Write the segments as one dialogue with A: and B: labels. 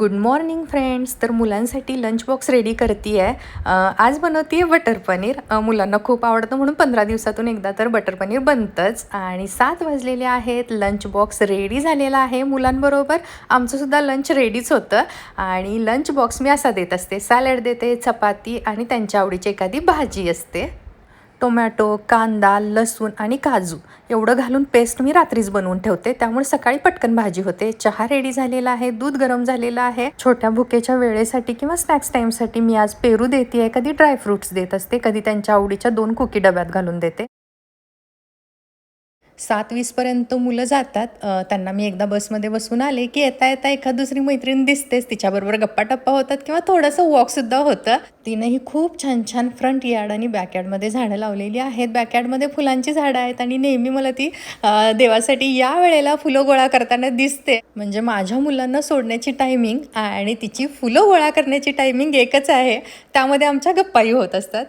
A: Good morning friends तर मुलांसाठी lunch box ready करते आहे आज बनवते आहे बटर पनीर मुलांना खूप आवडतं म्हणून पंधरा दिवसातून एकदा तर बटर पनीर बनतंच. आणि सात वाजलेले आहेत. लंच बॉक्स रेडी झालेला आहे मुलांबरोबर. आमचंसुद्धा लंच रेडीच होतं. आणि लंच बॉक्स मी असा देत असते. सॅलड देते चपाती आणि त्यांच्या आवडीची एखादी भाजी असते. टोमॅटो कांदा लसूण आणि काजू एवढं घालून पेस्ट मी रात्रीच बनवून ठेवते. त्यामुळे सकाळी पटकन भाजी होते. चहा रेडी झालेला आहे दूध गरम झालेलं आहे. छोट्या भुकेच्या वेळेसाठी किंवा स्नॅक्स टाईमसाठी मी आज पेरू देते कधी ड्रायफ्रुट्स देत असते कधी त्यांच्या आवडीच्या दोन कुकी डब्यात घालून देते. सात वीसपर्यंत मुलं जातात. त्यांना मी एकदा बसमध्ये बसून आले की येता येता एखाद दुसरी मैत्रीण दिसतेच. तिच्याबरोबर गप्पा टप्पा होतात किंवा थोडंसं वॉकसुद्धा होतं. तिनंही खूप छान छान फ्रंट यार्ड आणि बॅकयार्डमध्ये झाडं लावलेली आहेत. बॅकयार्डमध्ये फुलांची झाडं आहेत आणि नेहमी मला ती देवासाठी या वेळेला फुलं गोळा करताना दिसते. म्हणजे माझ्या मुलांना सोडण्याची टायमिंग आणि तिची फुलं गोळा करण्याची टायमिंग एकच आहे. त्यामध्ये आमच्या गप्पाही होत असतात.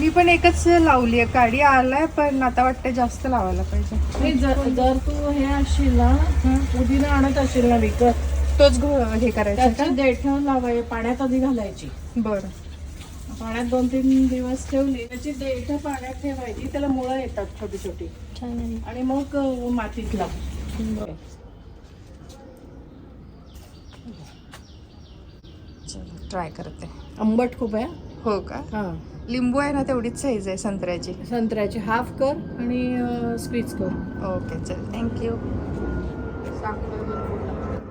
A: मी पण एकच लावली आहे. काडी आलाय पण आता वाटतं जास्त लावायला पाहिजे.
B: जर जर तू हे असशील ना पुदिना आणत असशील ना विकत
A: तोच हे करायचं
B: देठ लावाय पाण्यात आधी घालायची.
A: बरं.
B: पाण्यात दोन तीन दिवस ठेवली त्याची देठ पाण्यात ठेवायची त्याला मुळं येतात छोटी छोटी आणि मग मातीत लाव
A: ट्राय करते.
B: आंबट खूप आहे
A: हो का?
B: हा.
A: लिंबू आहे ना तेवढीच साईज आहे संत्र्याची.
B: संत्र्याची हाफ कर आणि स्क्वीज कर.
A: ओके चल. थँक्यू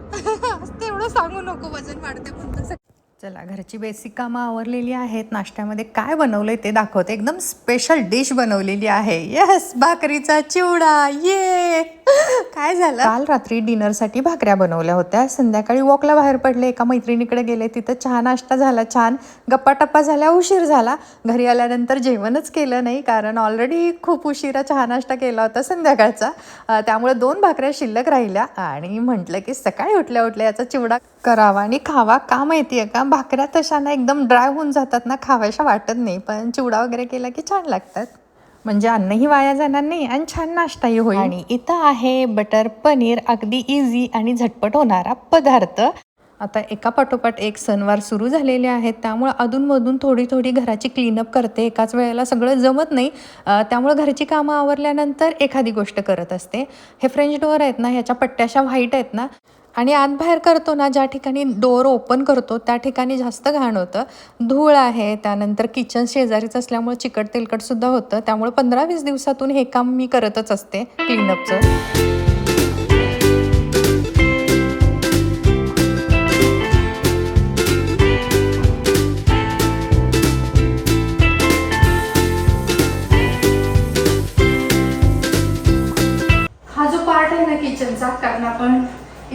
A: तेवढं सांगू नको वजन वाढते म्हणतं चला घरची बेसिक कामं आवरलेली आहेत. नाश्त्यामध्ये काय बनवलंय ते दाखवते. एकदम स्पेशल डिश बनवलेली आहे. येस भाकरीचा चिवडा. ये काय झालं? काल रात्री डिनरसाठी भाकऱ्या बनवल्या होत्या. संध्याकाळी वॉकला बाहेर पडले. एका मैत्रिणीकडे गेले. तिथं चहा नाश्ता झाला. छान गप्पा टप्पा झाल्या. उशीर झाला. घरी आल्यानंतर जेवणच केलं नाही कारण ऑलरेडी खूप उशिरा चहा नाश्ता केला होता संध्याकाळचा. त्यामुळे दोन भाकऱ्या शिल्लक राहिल्या. आणि म्हटलं की सकाळी उठल्या उठल्या याचा चिवडा करावा आणि खावा. का माहिती आहे का? भाकऱ्या तशाना एकदम ड्राय होऊन जातात ना खाव्याशा वाटत नाही. पण चिवडा वगैरे केला की छान लागतात. म्हणजे अन्नही वाया जाणार नाही आणि छान नाश्ताही होईल. आणि इथं आहे बटर पनीर अगदी इझी आणि झटपट होणारा पदार्थ. आता एका पाठोपाठ एक सणवार सुरू झालेले आहेत. त्यामुळं अधूनमधून थोडी थोडी घराची क्लीनअप करते. एकाच वेळेला सगळं जमत नाही. त्यामुळं घरची कामं आवरल्यानंतर एखादी गोष्ट करत असते. हे फ्रेंच डोअर आहेत ना ह्याच्या पट्ट्याशा व्हाईट आहेत ना आणि आत बाहेर करतो ना ज्या ठिकाणी डोअर ओपन करतो त्या ठिकाणी जास्त घाण होतं. धूळ आहे त्यानंतर किचन शेजारीच असल्यामुळे चिकट तेलकटसुद्धा होतं. त्यामुळे पंधरा वीस दिवसातून हे काम मी करतच असते क्लीनअपचं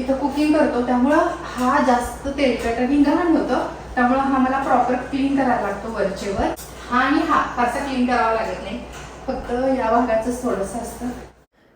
A: इथं कुकिंग करतो त्यामुळं हा जास्त तेलकट आणि घाण होतं. त्यामुळं हा मला प्रॉपर क्लीन करावा लागतो वरचेवर. हा आणि हा फारसा क्लीन करावा लागत नाही. फक्त या भागाचंच थोडंसं असतं.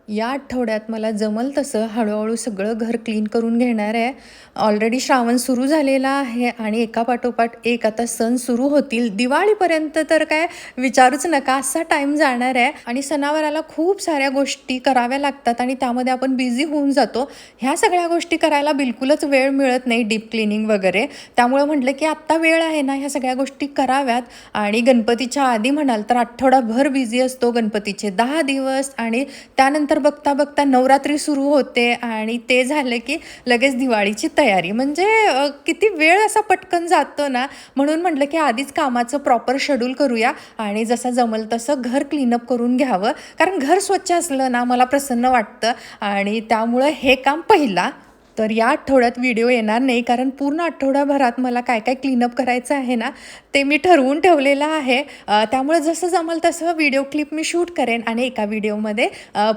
A: या आठवड्यात मला जमल तसं हळूहळू सगळं घर क्लीन करून घेणार आहे. ऑलरेडी श्रावण सुरू झालेला आहे आणि एका पाठोपाठ एक आता सण सुरू होतील. दिवाळीपर्यंत तर काय विचारूच नका असा टाईम जाणार आहे. आणि सणावाराला खूप साऱ्या गोष्टी कराव्या लागतात आणि त्यामध्ये आपण बिझी होऊन जातो. ह्या सगळ्या गोष्टी करायला बिलकुलच वेळ मिळत नाही डीप क्लिनिंग वगैरे. त्यामुळे म्हटलं की आत्ता वेळ आहे ना ह्या सगळ्या गोष्टी कराव्यात. आणि गणपतीच्या आधी म्हणाल तर आठवडाभर बिझी असतो गणपतीचे दहा दिवस आणि त्यानंतर बघता बघता नवरात्री सुरू होते आणि ते झालं की लगेच दिवाळीची तयारी. म्हणजे किती वेळ असा पटकन जातो ना म्हणून म्हटलं की आधीच कामाचं प्रॉपर शेड्यूल करूया आणि जसं जमल तसं घर क्लीनअप करून घ्यावं. कारण घर स्वच्छ असलं ना मला प्रसन्न वाटतं आणि त्यामुळं हे काम पहिला. तर या आठवड्यात व्हिडिओ येणार नाही. कारण पूर्ण आठवड्याभरात मला काय काय क्लीनअप करायचं आहे ना ते मी ठरवून ठेवलेलं आहे. त्यामुळे जसं जमल तसं व्हिडिओ क्लिप मी शूट करेन आणि एका व्हिडिओमध्ये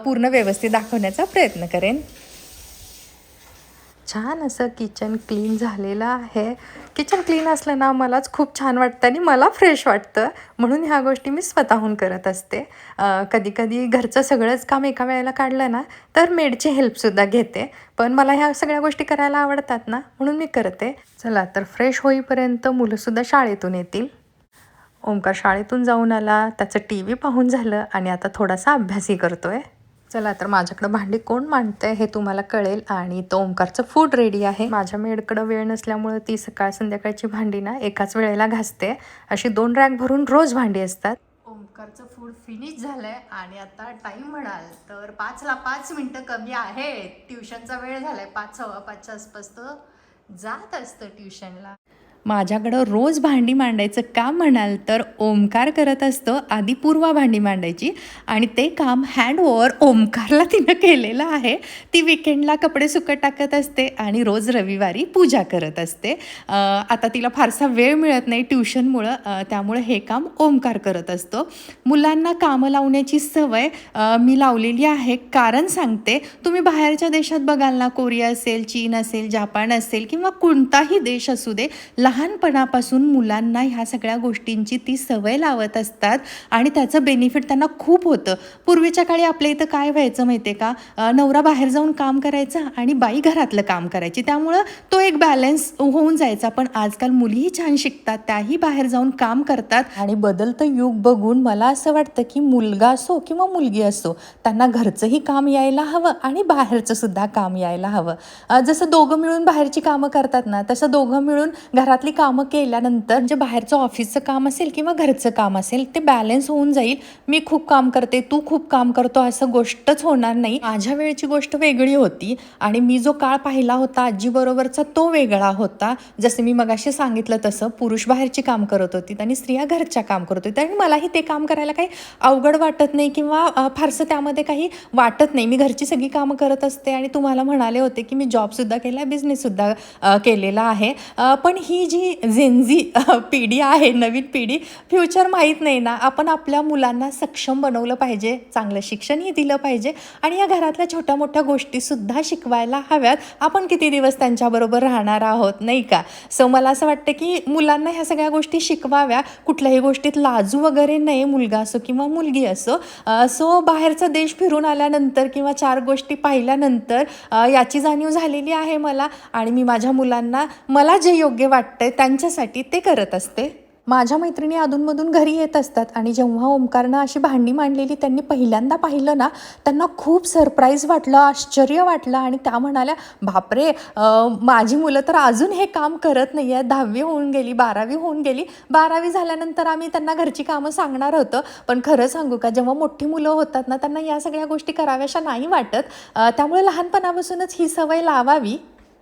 A: पूर्ण व्यवस्थित दाखवण्याचा प्रयत्न करेन. छान असं किचन क्लीन झालेलं आहे. किचन क्लीन असलं ना मलाच खूप छान वाटतं आणि मला फ्रेश वाटतं. म्हणून ह्या गोष्टी मी स्वतःहून करत असते. कधीकधी घरचं सगळंच काम एका वेळेला काढलं ना तर मेडची हेल्पसुद्धा घेते. पण मला ह्या सगळ्या गोष्टी करायला आवडतात ना म्हणून मी करते. चला तर फ्रेश होईपर्यंत मुलंसुद्धा शाळेतून येतील. ओमकार शाळेतून जाऊन आला त्याचं टी व्ही पाहून झालं आणि आता थोडासा अभ्यासही करतो आहे चला तर माझ्याकडं भांडी कोण मांडते हे तुम्हाला कळेल. आणि तो ओंकारचं फूड रेडी आहे. माझ्या मेडकडं वेळ नसल्यामुळे ती सकाळ संध्याकाळची भांडी ना एकाच वेळेला घासते. अशी दोन रॅक भरून रोज भांडी असतात. ओंकारचं फूड फिनिश झालंय. आणि आता टाइम म्हणाल तर पाचला पाच मिनटं कमी आहे ट्युशनचा वेळ झालाय. पाच सव्वा पाचच्या आसपास तो जात असतं ट्युशनला माझ्याकडं रोज भांडी मांडायचं काम म्हणाल तर ओमकार करत असतो आधी पूर्वा भांडी मांडायची. आणि ते काम हँड ओमकारला तिनं केलेलं आहे. ती विकेंडला कपडे सुकत टाकत असते आणि रोज रविवारी पूजा करत असते. आता तिला फारसा वेळ मिळत नाही ट्युशनमुळं त्यामुळं त्यामुळे हे काम ओमकार करत असतो. मुलांना कामं लावण्याची सवय मी लावलेली आहे. कारण सांगते तुम्ही बाहेरच्या देशात बघाल ना कोरिया असेल चीन असेल जापान असेल किंवा कोणताही देश असू दे लहानपणापासून मुलांना ह्या सगळ्या गोष्टींची ती सवय लावत असतात आणि त्याचं बेनिफिट त्यांना खूप होतं. पूर्वीच्या काळी आपल्या इथं काय व्हायचं माहिती आहे का नवरा बाहेर जाऊन काम करायचा आणि बाई घरातलं काम करायची. त्यामुळं तो एक बॅलन्स होऊन जायचा. पण आजकाल मुलीही छान शिकतात त्याही बाहेर जाऊन काम करतात. आणि बदलतं युग बघून मला असं वाटतं की मुलगा असो किंवा मुलगी असो त्यांना घरचंही काम यायला हवं आणि बाहेरचं सुद्धा काम यायला हवं. जसं दोघं मिळून बाहेरची कामं करतात ना तसं दोघं मिळून घरात घरातली कामं केल्यानंतर जे बाहेरचं ऑफिसचं काम असेल किंवा घरचं काम असेल ते बॅलन्स होऊन जाईल. मी खूप काम करते तू खूप काम करतो असं गोष्टच होणार नाही. माझ्या वेळची गोष्ट वेगळी होती आणि मी जो काळ पाहिला होता आजीबरोबरचा तो वेगळा होता. जसं मी मगाशी सांगितलं तसं पुरुष बाहेरची काम करत होती आणि स्त्रिया घरच्या काम करत होती आणि मलाही ते काम करायला काही अवघड वाटत नाही किंवा फारसं त्यामध्ये काही वाटत नाही. मी घरची सगळी कामं करत असते आणि तुम्हाला म्हणाले होते की मी जॉबसुद्धा केला बिझनेससुद्धा केलेला आहे. पण ही जी झेनझी पिढी आहे नवीन पिढी फ्युचर माहीत नाही ना. आपण आपल्या मुलांना सक्षम बनवलं पाहिजे चांगलं शिक्षणही दिलं पाहिजे आणि या घरातल्या छोट्या मोठ्या गोष्टीसुद्धा शिकवायला हव्यात. आपण किती दिवस त्यांच्याबरोबर राहणार आहोत नाही का? सो मला असं वाटतं की मुलांना ह्या सगळ्या गोष्टी शिकवाव्या. कुठल्याही गोष्टीत लाजू वगैरे नाही मुलगा असो किंवा मुलगी असो. सो बाहेरचा देश फिरून आल्यानंतर किंवा चार गोष्टी पाहिल्यानंतर याची जाणीव झालेली आहे मला. आणि मी माझ्या मुलांना मला जे योग्य वाटतं वाटतंय त्यांच्यासाठी ते करत असते. माझ्या मैत्रिणी अधूनमधून घरी येत असतात आणि जेव्हा ओंकारनं अशी भांडी मांडलेली त्यांनी पहिल्यांदा पाहिलं ना त्यांना खूप सरप्राईज वाटलं आश्चर्य वाटलं आणि त्या म्हणाल्या बापरे माझी मुलं तर अजून हे काम करत नाही आहे दहावी होऊन गेली बारावी होऊन गेली. बारावी झाल्यानंतर आम्ही त्यांना घरची कामं सांगणार होतं. पण खरं सांगू का जेव्हा मोठी मुलं होतात ना त्यांना या सगळ्या गोष्टी कराव्याशा नाही वाटत. त्यामुळे लहानपणापासूनच ही सवय लावावी.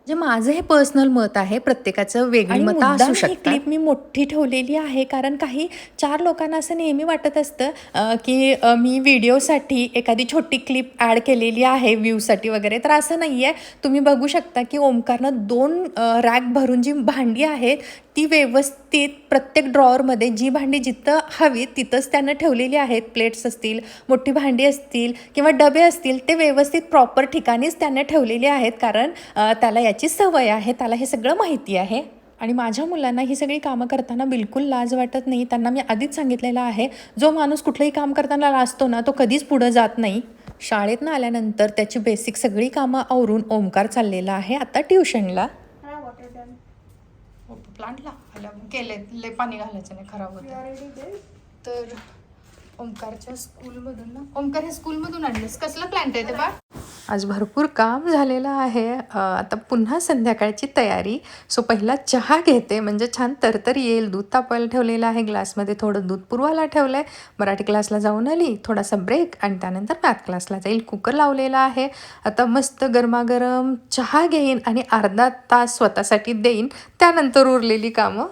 A: जे माझं हे पर्सनल मत आहे प्रत्येकाचं वेगळी मतं असू शकतात. क्लिप मी मोठी ठेवलेली आहे कारण काही चार लोकांना असं नेहमी वाटत असतं की मी व्हिडिओसाठी एखादी छोटी क्लिप ॲड केलेली आहे व्ह्यूसाठी वगैरे. तर असं नाही आहे तुम्ही बघू शकता की ओमकारनं दोन रॅक भरून जी भांडी आहेत ती व्यवस्थित प्रत्येक ड्रॉवरमध्ये जी भांडी जिथं हवी तिथंच त्यानं ठेवलेली आहेत. प्लेट्स असतील मोठी भांडी असतील किंवा डबे असतील ते व्यवस्थित प्रॉपर ठिकाणीच त्यानं ठेवलेले आहेत. कारण त्याला याची सवय आहे त्याला हे सगळं माहिती आहे. आणि माझ्या मुलांना ही सगळी कामं करताना बिलकुल लाज वाटत नाही. त्यांना मी आधीच सांगितलेलं आहे जो माणूस कुठलंही काम करताना लाजतो ना तो कधीच पुढं जात नाही. शाळेतनं आल्यानंतर त्याची बेसिक सगळी कामं आवरून ओमकार चाललेला आहे. आता ट्युशनला प्लांटला केले ले पाणी घालायचं नाही खराब होतं. तर ओंकारच्या स्कूलमधून ना ओंकार हे स्कूलमधून आणलेस? कसलं प्लांट आहे ते बा आज भरपूर काम झालेलं आहे. आता पुन्हा संध्याकाळची तयारी. सो पहिला चहा घेते. म्हणजे छान तरतर येईल. दूध तापायला ठेवलेलं आहे. ग्लासमध्ये थोडं दूध पुरवायला ठेवलं आहे मराठी क्लासला जाऊन आली. थोडासा ब्रेक आणि त्यानंतर मॅथ क्लासला जाईल. कुकर लावलेला आहे. आता मस्त गरमागरम चहा घेईन आणि अर्धा तास स्वतःसाठी देईन. त्यानंतर उरलेली कामं.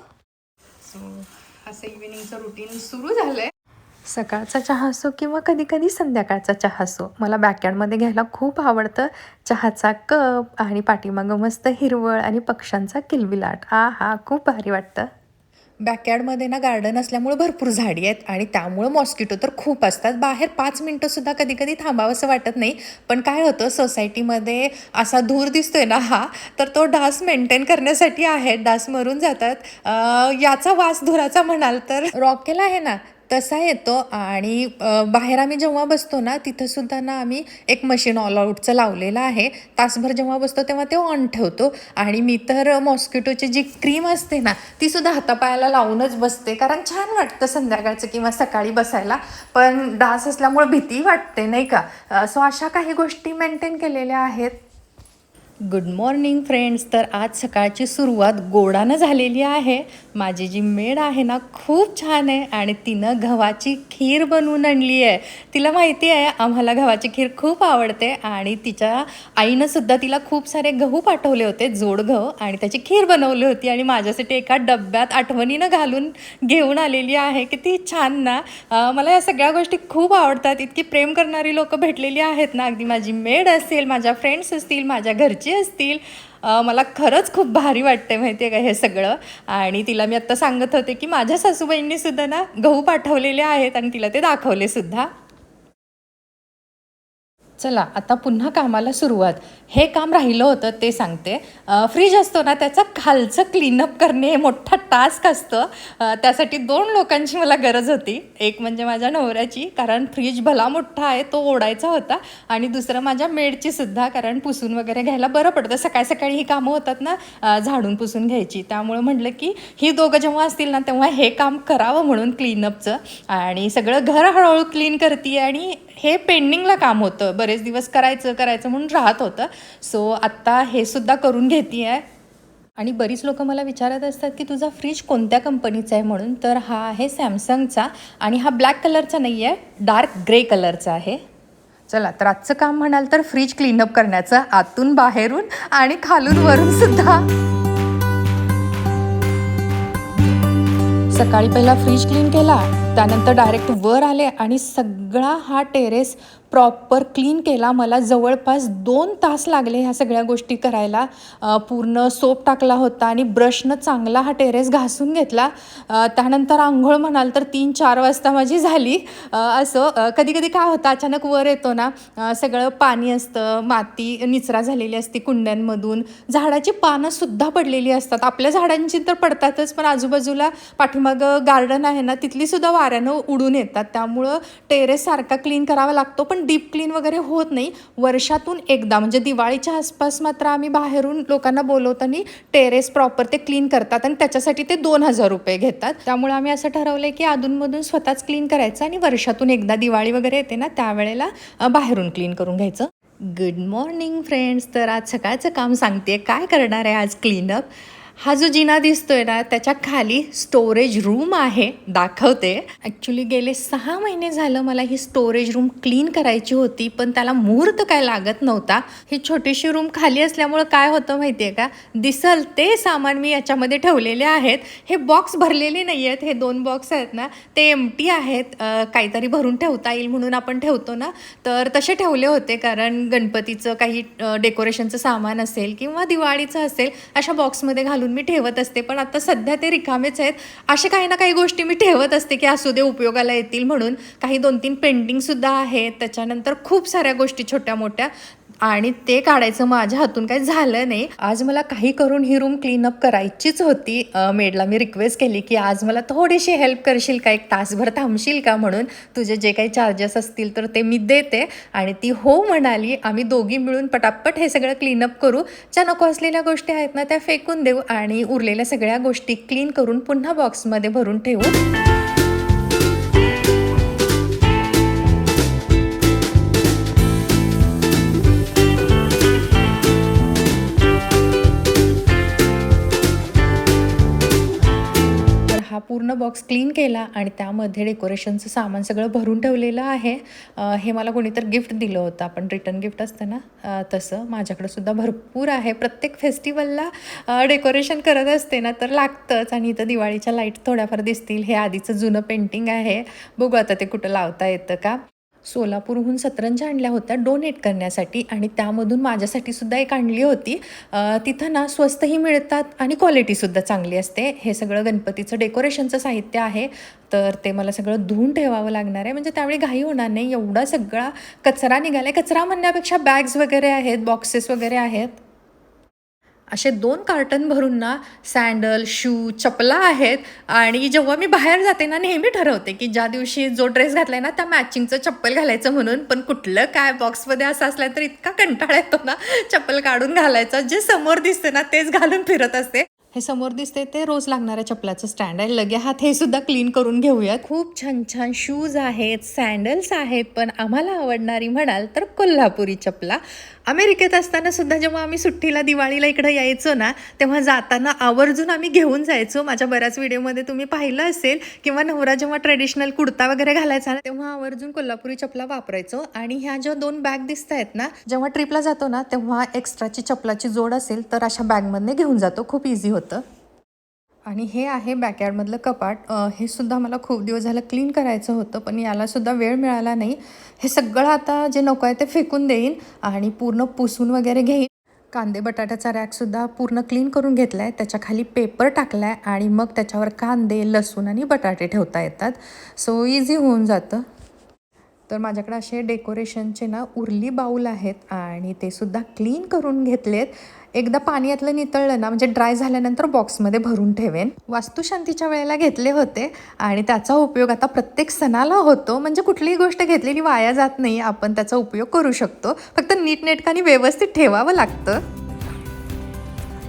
A: सो असं इव्हिनिंगचं रुटीन सुरू झालं आहे सकाळचा चहा असो किंवा कधी कधी संध्याकाळचा चहा असो मला बॅकयार्डमध्ये घ्यायला खूप आवडतं. चहाचा कप आणि पाठीमागं मस्त हिरवळ आणि पक्ष्यांचा किलबिलाट. हा हा खूप भारी वाटतं. बॅकयार्डमध्ये ना गार्डन असल्यामुळे भरपूर झाडी आहेत आणि त्यामुळं मॉस्किटो तर खूप असतात. बाहेर पाच मिनटंसुद्धा कधी कधी थांबावंसं वाटत नाही. पण काय होतं सोसायटीमध्ये असा धूर दिसतोय ना हा तर तो डास मेंटेन करण्यासाठी आहे डास मरून जातात. याचा वास धुराचा म्हणाल तर रॉकेल आहे ना तसा येतो आणि बाहेर आम्ही जेव्हा बसतो ना तिथंसुद्धा ना आम्ही एक मशीन ऑल आऊटचं लावलेलं आहे. तासभर जेव्हा बसतो तेव्हा ते ऑन ठेवतो. आणि मी तर मॉस्किटोची जी क्रीम असते ना ती सुद्धा हातापायाला लावूनच बसते. कारण छान वाटतं संध्याकाळचं किंवा सकाळी बसायला. पण डास असल्यामुळे भीती वाटते नाही का? सो अशा काही गोष्टी मेंटेन केलेल्या आहेत. गुड मॉर्निंग फ्रेंड्स तर आज सकाळची सुरुवात गोडानं झालेली आहे. माझी जी मेड आहे ना खूप छान आहे आणि तिनं गव्हाची खीर बनवून आणली आहे. तिला माहिती आहे आम्हाला गव्हाची खीर खूप आवडते आणि तिच्या आईनं सुद्धा तिला खूप सारे गहू पाठवले होते जोड गहू आणि त्याची खीर बनवली होती. आणि माझ्यासाठी एका डब्यात आठवणीनं घालून घेऊन आलेली आहे. किती छान ना. मला या सगळ्या गोष्टी खूप आवडतात. इतकी प्रेम करणारी लोक भेटलेली आहेत ना. अगदी माझी मेड असेल माझ्या फ्रेंड्स असतील माझ्या घरची असतील. मला खरंच खूप भारी वाटते माहिती आहे का हे सगळं. आणि तिला मी आत्ता सांगत होते की माझ्या सासूबाईंनी सुद्धा ना गहू पाठवलेले आहेत आणि तिला ते दाखवले सुद्धा. चला आता पुन्हा कामाला सुरुवात. हे काम राहिलं होतं ते सांगते. फ्रीज असतो ना त्याचं खालचं क्लीनअप करणे हे मोठा टास्क असतं. त्यासाठी दोन लोकांची मला गरज होती. एक म्हणजे माझ्या नवऱ्याची कारण फ्रीज भला मोठा आहे तो ओढायचा होता. आणि दुसरं माझ्या मेडची सुद्धा कारण पुसून वगैरे घ्यायला बरं पडतं. सकाळी सकाळी ही कामं होतात ना झाडून पुसून घ्यायची. त्यामुळं म्हटलं की ही दोघं जेव्हा असतील ना तेव्हा हे काम करावं म्हणून क्लीनअपचं आणि सगळं घर हळूहळू क्लीन करते आणि हे पेंडिंगला काम होतं. बरेच दिवस करायचं करायचं म्हणून राहत होतं. सो आत्ता हे सुद्धा करून घेते आहे आणि बरीच लोक मला विचारत असतात की तुझा फ्रीज कोणत्या कंपनीचा आहे? म्हणून. तर हा आहे सॅमसंगचा आणि हा ब्लॅक कलरचा नाही आहे डार्क ग्रे कलरचा आहे. चला तर आजचं काम म्हणाल तर फ्रीज क्लीनअप करण्याचं आतून बाहेरून आणि खालून वरून सुद्धा. सकाळी पहिला फ्रीज क्लीन केला त्यानंतर डायरेक्ट वर आले आणि सग सगळा हा टेरेस प्रॉपर क्लीन केला. मला जवळपास दोन तास लागले ह्या सगळ्या गोष्टी करायला. पूर्ण सोप टाकला होता आणि ब्रशनं चांगला हा टेरेस घासून घेतला. त्यानंतर आंघोळ म्हणाल तर तीन चार वाजता माझी झाली. असं कधी कधी काय होतं अचानक वर येतो ना सगळं पाणी असतं माती निचरा झालेली असते कुंड्यांमधून. झाडाची पानं सुद्धा पडलेली असतात. आपल्या झाडांची तर पडतातच पण आजूबाजूला पाठीमागं गार्डन आहे ना तिथलीसुद्धा वाऱ्यानं उडून येतात. त्यामुळं टेरेस सारखा क्लीन करावा लागतो पण डीप क्लीन वगैरे होत नाही. वर्षातून एकदा म्हणजे दिवाळीच्या आसपास मात्र आम्ही बाहेरून लोकांना बोलवताना टेरेस प्रॉपर ते क्लीन करतात आणि त्याच्यासाठी ते दोन हजार रुपये घेतात. त्यामुळे आम्ही असं ठरवलं की अधूनमधून स्वतःच क्लीन करायचं आणि वर्षातून एकदा दिवाळी वगैरे येते ना त्यावेळेला बाहेरून क्लीन करून घ्यायचं. गुड मॉर्निंग फ्रेंड्स तर आज सकाळचं काम सांगते काय करणार आहे आज क्लीनअप हा जो जिना दिसतोय ना त्याच्याखाली स्टोरेज रूम आहे. दाखवते. ॲक्च्युली गेले सहा महिने झालं मला ही स्टोरेज रूम क्लीन करायची होती पण त्याला मुहूर्त काय लागत नव्हता. ही छोटीशी रूम खाली असल्यामुळं काय होतं माहिती आहे का? दिसल ते सामान मी याच्यामध्ये ठेवलेले आहेत. हे बॉक्स भरलेले नाही आहेत हे दोन बॉक्स आहेत ना ते एमटी आहेत. काहीतरी भरून ठेवता येईल म्हणून आपण ठेवतो ना. तर तसे ठेवले होते कारण गणपतीचं काही डेकोरेशनचं सामान असेल किंवा दिवाळीचं असेल अशा बॉक्समध्ये घालून मी ठेवत असते पण आता सध्या ते रिकामेच आहेत. असे काही ना काही गोष्टी मी ठेवत असते की असू दे उपयोगाला येतील म्हणून. काही दोन तीन पेंटिंगसुद्धा आहेत. त्याच्यानंतर खूप साऱ्या गोष्टी छोट्या मोठ्या आणि ते काढायचं माझ्या हातून काही झालं नाही. आज मला काही करून ही रूम क्लीनअप करायचीच होती. मेडला मी रिक्वेस्ट केली की आज मला थोडीशी हेल्प करशील का? एक तासभर थांबशील का म्हणून? तुझे जे काही चार्जेस असतील तर ते मी देते. आणि ती हो म्हणाली आम्ही दोघी मिळून पटापट हे सगळं क्लीनअप करू. ज्या नको असलेल्या गोष्टी आहेत ना त्या फेकून देऊ आणि उरलेल्या सगळ्या गोष्टी क्लीन करून पुन्हा बॉक्समध्ये भरून ठेवू. पूर्ण बॉक्स क्लीन केला आणि त्यामध्ये डेकोरेशनचं सामान सगळं भरून ठेवलेलं आहे. हे मला कोणीतर गिफ्ट दिलं होतं. आपण रिटर्न गिफ्ट असतं ना तसं माझ्याकडे सुद्धा भरपूर आहे. प्रत्येक फेस्टिवलला डेकोरेशन करत असते ना तर लागतंच. आणि इथं दिवाळीच्या लाइट थोड्याफार दिसतील. हे आधीचं जुनं पेंटिंग आहे. बघू आता ते कुठं लावता येतं का? सोलापूरहून सतरंजा आणल्या होत्या डोनेट करण्यासाठी आणि त्यामधून माझ्यासाठी सुद्धा एक आणली होती. तिथं ना स्वस्तही मिळतात आणि क्वालिटीसुद्धा चांगली असते. हे सगळं गणपतीचं डेकोरेशनचं साहित्य आहे. तर ते मला सगळं धुवून ठेवावं लागणार आहे. म्हणजे त्यावेळी घाई होणार नाही. एवढा सगळा कचरा निघाला आहे कचरा म्हणण्यापेक्षा बॅग्स वगैरे आहेत बॉक्सेस वगैरे आहेत. असे दोन कार्टन भरून ना सँडल शू चपला आहेत. आणि जेव्हा मी बाहेर जाते ना नेहमी ठरवते की ज्या दिवशी जो ड्रेस घातलाय ना त्या मॅचिंगचं चप्पल घालायचं म्हणून. पण कुठलं काय बॉक्समध्ये असं असलं तर इतका कंटाळा येतो ना चप्पल काढून घालायचा. जे समोर दिसते ना तेच घालून फिरत असते. हे समोर दिसते ते रोज लागणाऱ्या चपलाचं स्टँड आहे. लगे हात हे सुद्धा क्लीन करून घेऊयात. खूप छान छान शूज आहेत सँडल्स आहेत. पण आम्हाला आवडणारी म्हणाल तर कोल्हापुरी चपला. अमेरिकेत असताना सुद्धा जेव्हा आम्ही सुट्टीला दिवाळीला इकडं यायचो ना तेव्हा जाताना आवर्जून आम्ही घेऊन जायचो. माझ्या बऱ्याच व्हिडिओमध्ये तुम्ही पाहिलं असेल किंवा नवरा जेव्हा ट्रेडिशनल कुर्ता वगैरे घालायचा ना तेव्हा आवर्जून कोल्हापुरी चपला वापरायचो. आणि ह्या ज्या दोन बॅग दिसत आहेत ना जेव्हा ट्रिपला जातो ना तेव्हा एक्स्ट्राची चपलाची जोड असेल तर अशा बॅगमधने घेऊन जातो. खूप इझी होतं. आणि हे आहे बॅकयार्डमधलं कपाट. हे सुद्धा मला खूप दिवस झालं क्लीन करायचं होतं पण यालासुद्धा वेळ मिळाला नाही. हे सगळं आता जे नको आहे ते फेकून देईन आणि पूर्ण पुसून वगैरे घेईन. कांदे बटाट्याचा रॅकसुद्धा पूर्ण क्लीन करून घेतला आहे त्याच्याखाली पेपर टाकला आहे आणि मग त्याच्यावर कांदे लसूण आणि बटाटे ठेवता येतात. सो इझी होऊन जातं. तर माझ्याकडे असे डेकोरेशनचे ना उरली बाऊल आहेत आणि ते सुद्धा क्लीन करून घेतलेत. एकदा पाणी यातलं नितळलं ना म्हणजे ड्राय झाल्यानंतर बॉक्समध्ये भरून ठेवेन. वास्तुशांतीच्या वेळेला घेतले होते आणि त्याचा उपयोग आता प्रत्येक सणाला होतो. म्हणजे कुठलीही गोष्ट घेतलेली वाया जात नाही आपण त्याचा उपयोग करू शकतो. फक्त नीटनेटकाने व्यवस्थित ठेवावं लागतं.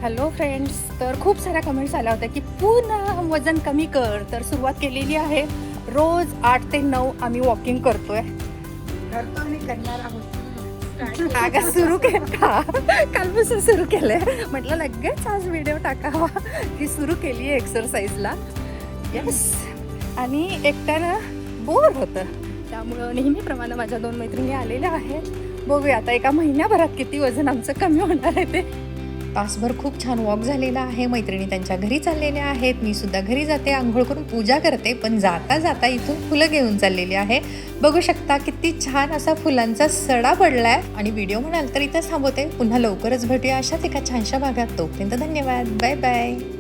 A: हॅलो फ्रेंड्स तर खूप साऱ्या कमेंट्स आल्या होत्या की पूर्ण वजन कमी कर. तर सुरुवात केलेली आहे. रोज आठ ते नऊ आम्ही वॉकिंग करतोय.
B: करतो आणि करणार आहोत.
A: अगं सुरू केलं. का कालपासून सुरू केलंय. म्हटलं लगेच आज व्हिडिओ टाकावा. की सुरू केली आहे एक्सरसाइजला येस आणि एकट्यानं बोर होतं. त्यामुळं नेहमीप्रमाणे माझ्या दोन मैत्रिणी आलेल्या आहेत. बघूया आता एका महिन्याभरात किती वजन आमचं कमी होणार आहे ते. तासभर खूप छान वॉक झालेला आहे. मैत्रिणी त्यांच्या घरी चाललेल्या आहेत. मी सुद्धा घरी जाते. आंघोळ करून पूजा करते. पण जाता जाता इथून फुलं घेऊन चाललेली आहे. बघू शकता किती छान असा फुलांचा सडा पडलाय. आणि व्हिडिओ म्हणाल तर इथंच थांबवते. पुन्हा लवकरच भेटूया अशाच एका छानशा भागात. तोपर्यंत धन्यवाद. Bye bye